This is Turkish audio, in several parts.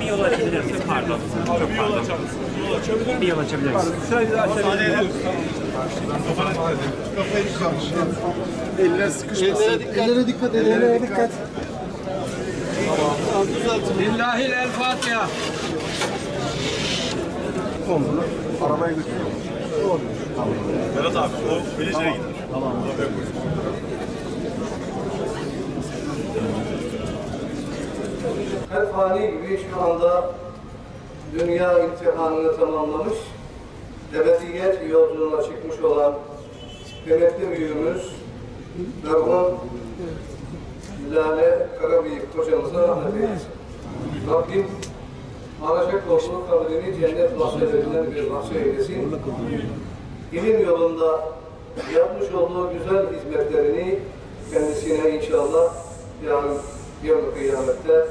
Bir yol açabilir miyiz? Pardon. Çok pardon. Bir yol açabilir miyiz? Eller sıkışmasın. Ellere dikkat edin. Ellere dikkat. Lillahi el Fatiha. Omzunu arabaya götürüyor. Berat abi o Bilecik'e gider. Her fani gibi şu anda dünya imtihanını tamamlamış, ebediyet yolculuğuna çıkmış olan kıymetli büyüğümüz merhum Lale Karabıyık hocamıza rahmet eylesin. Rabbim Maraşak dostluk kabrini cennet bahçelerinden bir bahçe eylesin. İlim yolunda yapmış olduğu güzel hizmetlerini kendisine inşallah yarın, yarın kıyamette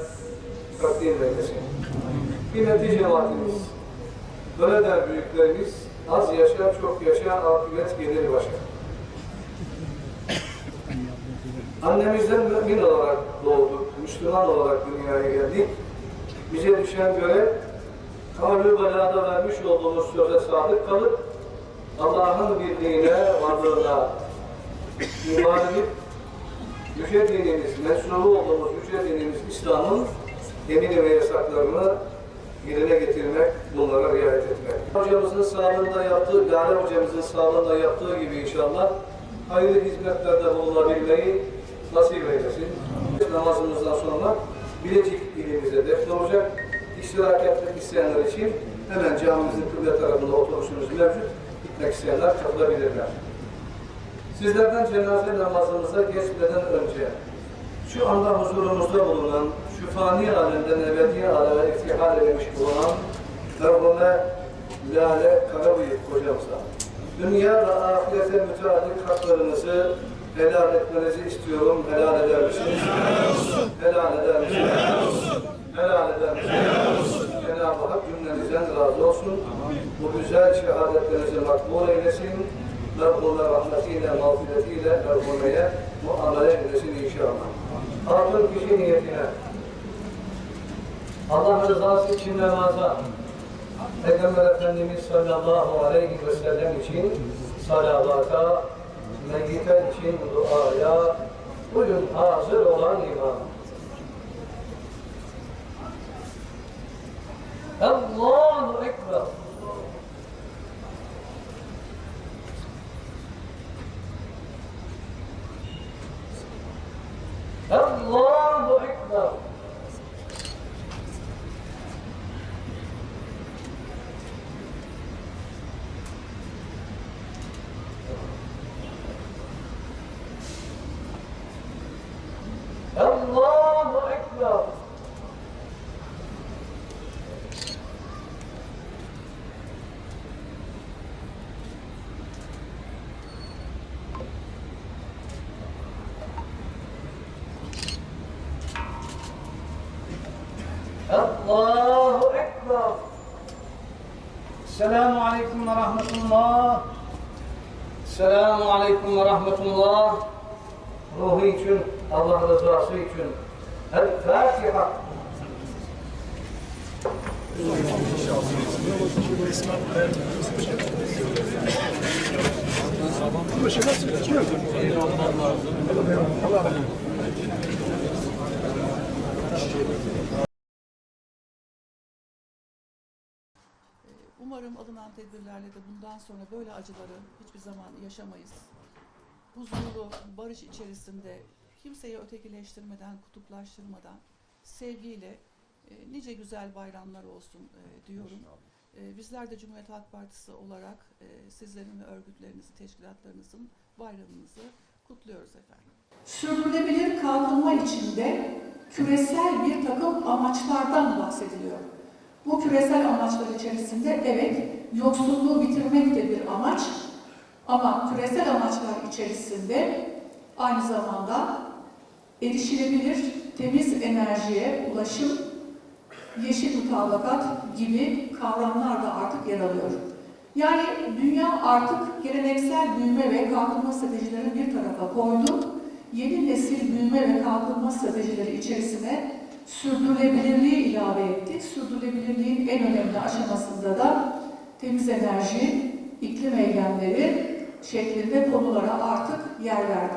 takdim eylesin. Kıymetli cemaatimiz, böyle der büyüklerimiz, az yaşa, çok yaşa, akıbet gelir başa. Annemizden mümin olarak doğduk, Müslüman olarak dünyaya geldik. Bize düşen görev, kavlu belada vermiş olduğumuz söze sadık kalıp, Allah'ın birliğine, varlığına iman edip, yüce dinimiz, mensubu olduğumuz yüce dinimiz İslam'ın emir ve yasaklarını yerine getirmek, bunlara riayet etmek. Hocamızın sağlığında yaptığı, Lale hocamızın sağlığında yaptığı gibi inşallah hayırlı hizmetlerde bulunabilmeyi nasip eylesin. Namazımızdan sonra Bilecik ilimize defnolacak. İştirak etmek isteyenler için hemen camimizin kıble tarafında oturuşumuz mevcut. Gitmek isteyenler katılabilirler. Sizlerden cenaze namazımıza geçmeden önce şu anda huzurumuzda bulunan, şu fani alemden ebedi aleme iftihar edilmiş bulunan merhume Lale Karabıyık hocamıza dünya ve ahirete müteallik haklarınızı helal etmenizi istiyorum. Helal eder misiniz? Helal olsun. Helal eder misiniz? Helal olsun. Helal eder misiniz? Helal olsun. Cenab-ı Hak cümlenizden razı olsun. Bu güzel şehadetlerinizi makbul eylesin. Merhume rahmetiyle, mağfiretiyle merhumeye muamele eylesin inşallah. Hatun kişi niyetine Allah rızası için namaza Peygamber Efendimiz sallallahu aleyhi ve sellem için salavata, meyyiten için duaya bugün hazır olan imam. Oh, Allah Allahu Ekber. Selamun Aleyküm ve Rahmetullah. Selamun Aleyküm ve Rahmetullah. Ruhu için, Allah rızası için. El Fatiha. Umarım alınan tedbirlerle de bundan sonra böyle acıları hiçbir zaman yaşamayız. Huzurlu, barış içerisinde kimseyi ötekileştirmeden, kutuplaştırmadan, sevgiyle e, nice güzel bayramlar olsun e, diyorum. E, bizler de Cumhuriyet Halk Partisi olarak e, sizlerin ve örgütlerinizin, teşkilatlarınızın bayramınızı kutluyoruz efendim. Sürdürülebilir kalkınma içinde küresel bir takım amaçlardan bahsediliyor. Bu küresel amaçlar içerisinde evet yoksulluğu bitirmek de bir amaç ama küresel amaçlar içerisinde aynı zamanda erişilebilir temiz enerjiye ulaşım, yeşil mutabakat gibi kavramlar da artık yer alıyor. Yani dünya artık geleneksel büyüme ve kalkınma stratejilerini bir tarafa koydu. Yeni nesil büyüme ve kalkınma stratejileri içerisine sürdürülebilirliği ilave ettik. Sürdürülebilirliğin en önemli aşamasında da temiz enerji, iklim eylemleri şeklinde konulara artık yer verdik.